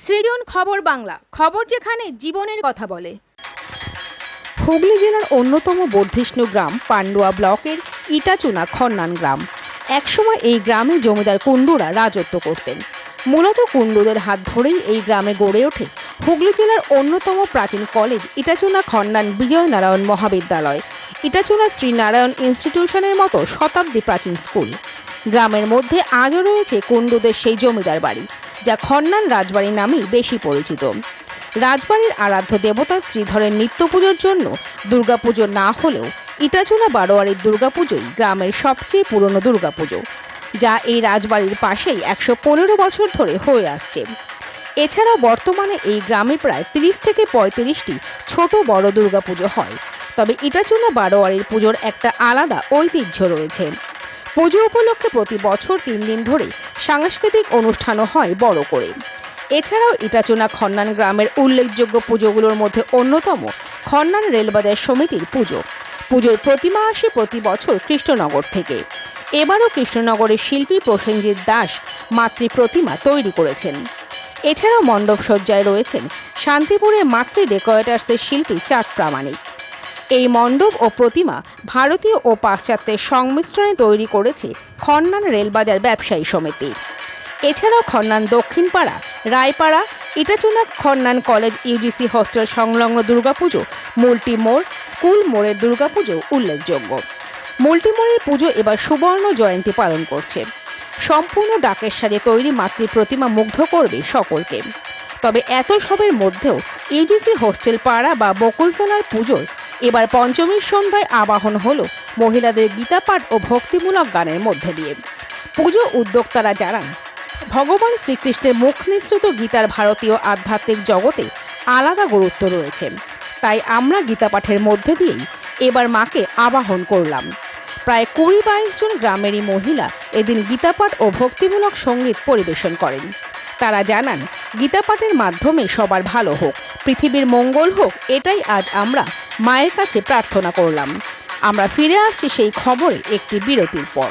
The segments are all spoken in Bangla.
সৃজন খবর বাংলা, খবর যেখানে জীবনের কথা বলে। হুগলি জেলার অন্যতম বর্ধিষ্ণু গ্রাম, পান্ডুয়া ব্লকের ইটাচুনা খন্নান গ্রাম। একসময় এই গ্রামে জমিদার কুণ্ডুরা রাজত্ব করতেন। মূলত কুণ্ডুদের হাত ধরেই এই গ্রামে গড়ে ওঠে হুগলি জেলার অন্যতম প্রাচীন কলেজ, ইটাচুনা খন্নান বিজয়নারায়ণ মহাবিদ্যালয়, ইটাচুনা শ্রীনারায়ণ ইনস্টিটিউশনের মতো শতাব্দী প্রাচীন স্কুল। গ্রামের মধ্যে আজও রয়েছে কুণ্ডুদের সেই জমিদার বাড়ি। যা খন্নান রাজবাড়ি নামেই বেশি পরিচিত। রাজবাড়ির আরাধ্য দেবতা শ্রীধরের নিত্য পুজোর জন্য দুর্গাপুজো না হলেও ইটাচুনা বারোয়ারির দুর্গাপুজোই গ্রামের সবচেয়ে পুরনো দুর্গাপুজো, যা এই রাজবাড়ির পাশেই একশো পনেরো বছর ধরে হয়ে আসছে। এছাড়া বর্তমানে এই গ্রামে প্রায় তিরিশ থেকে পঁয়ত্রিশটি ছোট বড় দুর্গাপুজো হয়, তবে ইটাচুনা বারোয়ারির পুজোর একটা আলাদা ঐতিহ্য রয়েছে। পুজো উপলক্ষে প্রতি বছর তিন দিন ধরে সাংস্কৃতিক অনুষ্ঠানও হয় বড় করে। এছাড়াও ইটাচুনা খন্নান গ্রামের উল্লেখযোগ্য পুজোগুলোর মধ্যে অন্যতম খন্নান রেলবাজার সমিতির পুজো। পুজোর প্রতিমা আসে প্রতি বছর কৃষ্ণনগর থেকে। এবারও কৃষ্ণনগরের শিল্পী প্রসেনজিৎ দাস মাতৃ প্রতিমা তৈরি করেছেন। এছাড়াও মণ্ডপ সজ্জায় রয়েছেন শান্তিপুরে মাতৃ ডেকোরেটার্সের শিল্পী চাঁদ প্রামাণিক। এই মণ্ডপ ও প্রতিমা ভারতীয় ও পাশ্চাত্যের সংমিশ্রণে তৈরি করেছে খন্নান রেলবাজার ব্যবসায়ী সমিতি। এছাড়াও Khanyan Dakshinpara, Raipara Itachuna Khanyan college UGC hostel সংলগ্ন দুর্গাপুজো মুলটি মোড় স্কুল মোড়ের দুর্গাপুজো উল্লেখযোগ্য। মুলটি মোড়ের পুজো এবার সুবর্ণ জয়ন্তী পালন করছে। সম্পূর্ণ ডাকের সাজে তৈরি মাতৃ প্রতিমা মুগ্ধ করবে সকলকে। তবে এত সবের মধ্যেও ইউজিসি হোস্টেল পাড়া বা বকুলতলার পুজোর এবার পঞ্চমীর সন্ধ্যায় আবাহন হলো। মহিলাদের গীতাপাঠ ও ভক্তিমূলক গানের মধ্যে দিয়ে। পুজো উদ্যোক্তারা জানান, ভগবান শ্রীকৃষ্ণের মুখ নিঃসৃত গীতার ভারতীয় আধ্যাত্মিক জগতে আলাদা গুরুত্ব রয়েছে। তাই আমরা গীতাপাঠের মধ্যে দিয়েই এবার মাকে আবাহন করলাম। প্রায় কুড়ি বাইশ জন গ্রামেরই মহিলা এদিন গীতাপাঠ ও ভক্তিমূলক সংগীত পরিবেশন করেন। তারা জানান, গীতাপাঠের মাধ্যমে সবার ভালো হোক, পৃথিবীর মঙ্গল হোক, এটাই আজ আমরা মায়ের কাছে প্রার্থনা করলাম। আমরা ফিরে আসছি সেই খবরে একটি বিরতির পর।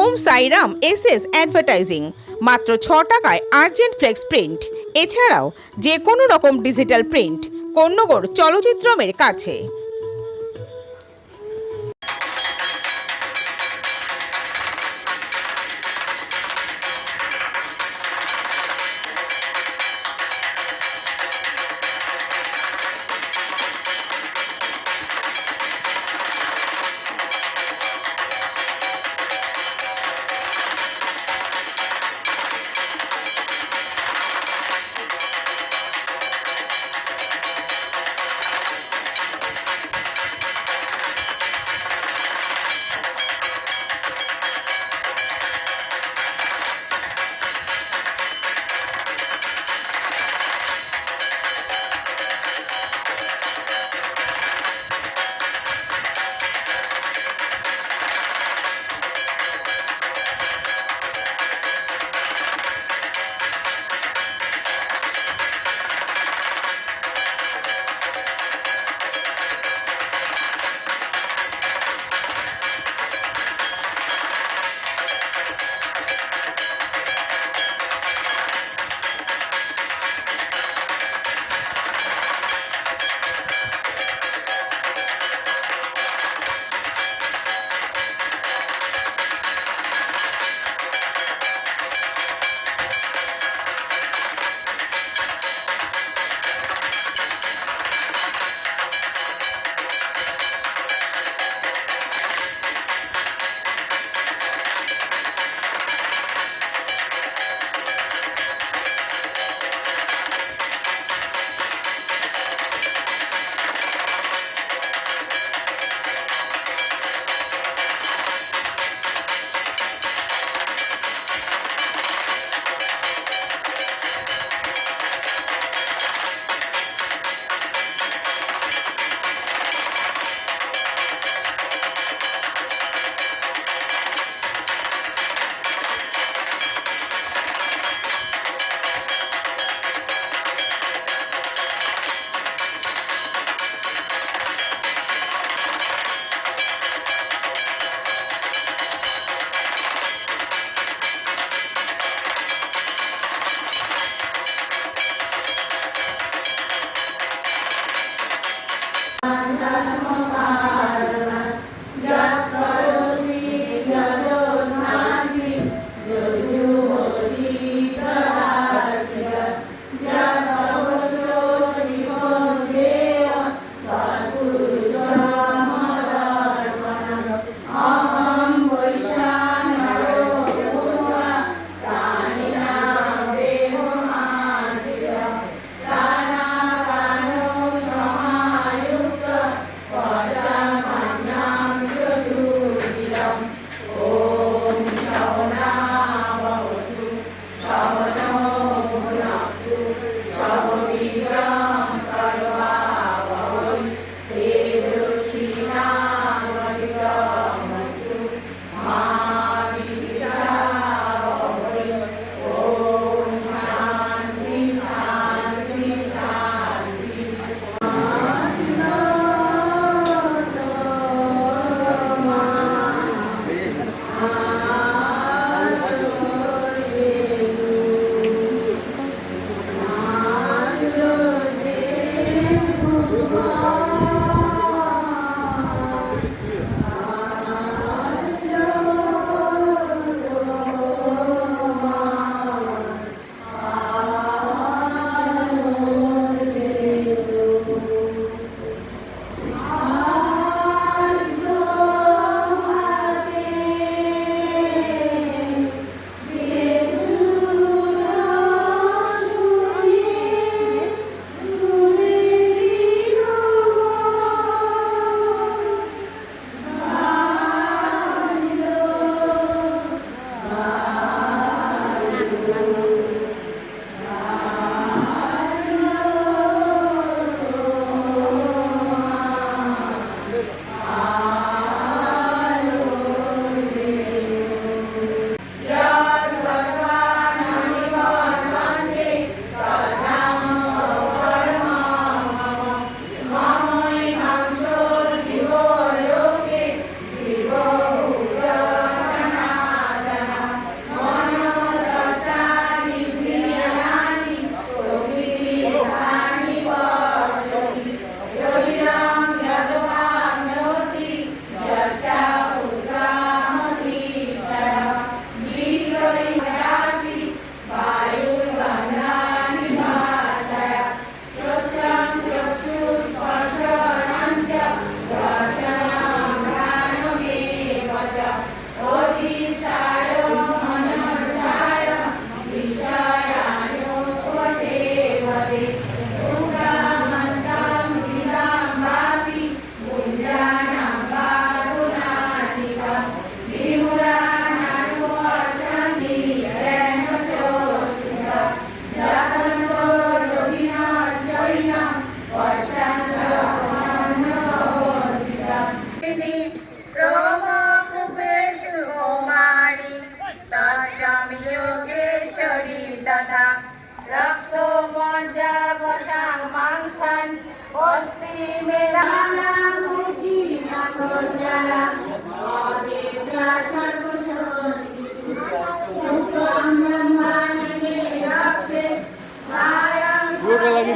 Om Sairam S S advertising, মাত্র ছ টাকায় আর্জেন্ট ফ্লেক্স প্রিন্ট। এছাড়াও যে কোনো রকম ডিজিটাল প্রিন্ট কন্যগড় চলচ্চিত্রমের কাছে।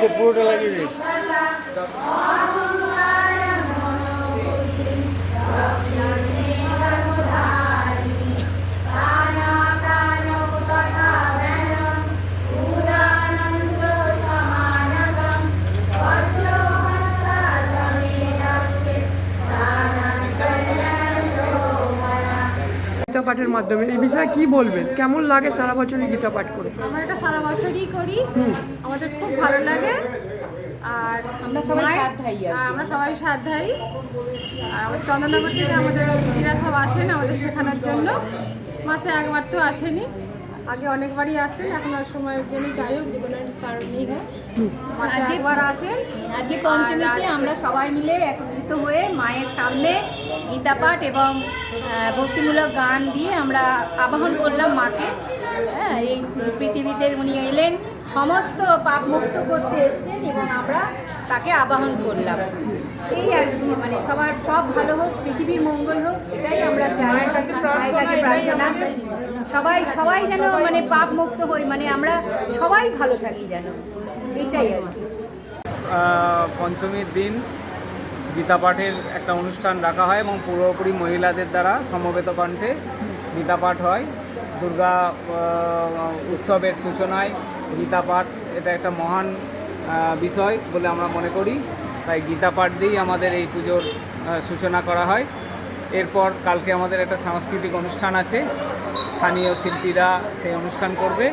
পুরোটা লাগিয়ে দে পাঠের মাধ্যমে। এই বিষয়ে কি বলবেন? কেমন লাগে সারা বছরই এই গীতা পাঠ করে? আমরা এটা সারা বছরই করি। আমাদের খুব ভালো লাগে। আর আমরা সবাই সাধ্যাই আমরা সবাই সাধ্যাই আর আমাদের চন্দননগর থেকে আমাদের সব আসেন আমাদের শেখানোর জন্য। মাসে একবার তো আসেনি। আগে অনেকবারই আসতেন এখন আর সময়ের জন্য যাই হোক যে কোনো কারণেই হোক। মাসে একবার আসেন। আজকে পঞ্চমীতে আমরা সবাই মিলে একত্রিত হয়ে মায়ের সামনে গীতা পাঠ এবং ভক্তিমূলক গান দিয়ে আমরা আবাহন করলাম মাকে। হ্যাঁ এই পৃথিবীতে উনি এলেন সমস্ত পাপ মুক্ত করতে এসছেন এবং আমরা তাকে আবাহন করলাম। এই আর কি মানে সবার সব ভালো হোক পৃথিবীর মঙ্গল হোক এটাই আমরা চাই। মায়ের কাছে প্রার্থনা সবাই সবাই যেন মানে পাপ মুক্ত হই মানে আমরা সবাই ভালো থাকি যেন। এইটাই আর কি। পঞ্চমীর দিন গীতা পাঠের একটা অনুষ্ঠান রাখা হয় এবং পুরোপুরি মহিলাদের দ্বারা সমবেত কণ্ঠে গীতা পাঠ হয়। দুর্গা উৎসবের সূচনায় গীতা পাঠ এটা একটা মহান বিষয় বলে আমরা মনে করি। তাই গীতা পাঠ দিয়েই আমাদের এই পুজোর সূচনা করা হয়। এরপর কালকে আমাদের একটা সাংস্কৃতিক অনুষ্ঠান আছে। স্থানীয় শিল্পীরা সেই অনুষ্ঠান করবে।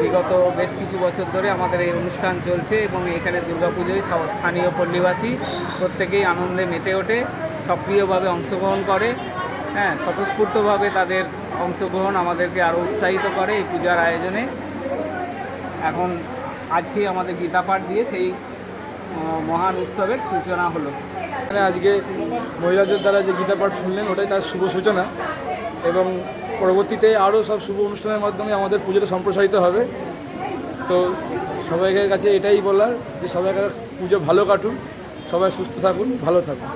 বিগত বেশ কিছু বছর ধরে আমাদের এই অনুষ্ঠান চলছে এবং এখানে দুর্গাপুজোয় সব স্থানীয় পল্লীবাসী প্রত্যেকেই আনন্দে মেতে ওঠে, সক্রিয়ভাবে অংশগ্রহণ করে। হ্যাঁ স্বতঃস্ফূর্তভাবে তাদের অংশগ্রহণ আমাদেরকে আরও উৎসাহিত করে এই পূজার আয়োজনে। এখন আজকেই আমাদের গীতা পাঠ দিয়ে সেই মহান উৎসবের সূচনা হলো। এখানে আজকে মহিলাদের দ্বারা যে গীতা পাঠ শুনলেন, ওটাই তার শুভ সূচনা এবং পরবর্তীতে আরও সব শুভ অনুষ্ঠানের মাধ্যমে আমাদের পুজোটা সম্প্রসারিত হবে। তো সবাইকার কাছে এটাই বলার যে সবাইকার পুজো ভালো কাটুন সবাই সুস্থ থাকুন, ভালো থাকুন।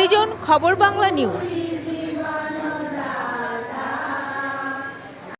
সৃজন খবর বাংলা নিউজ।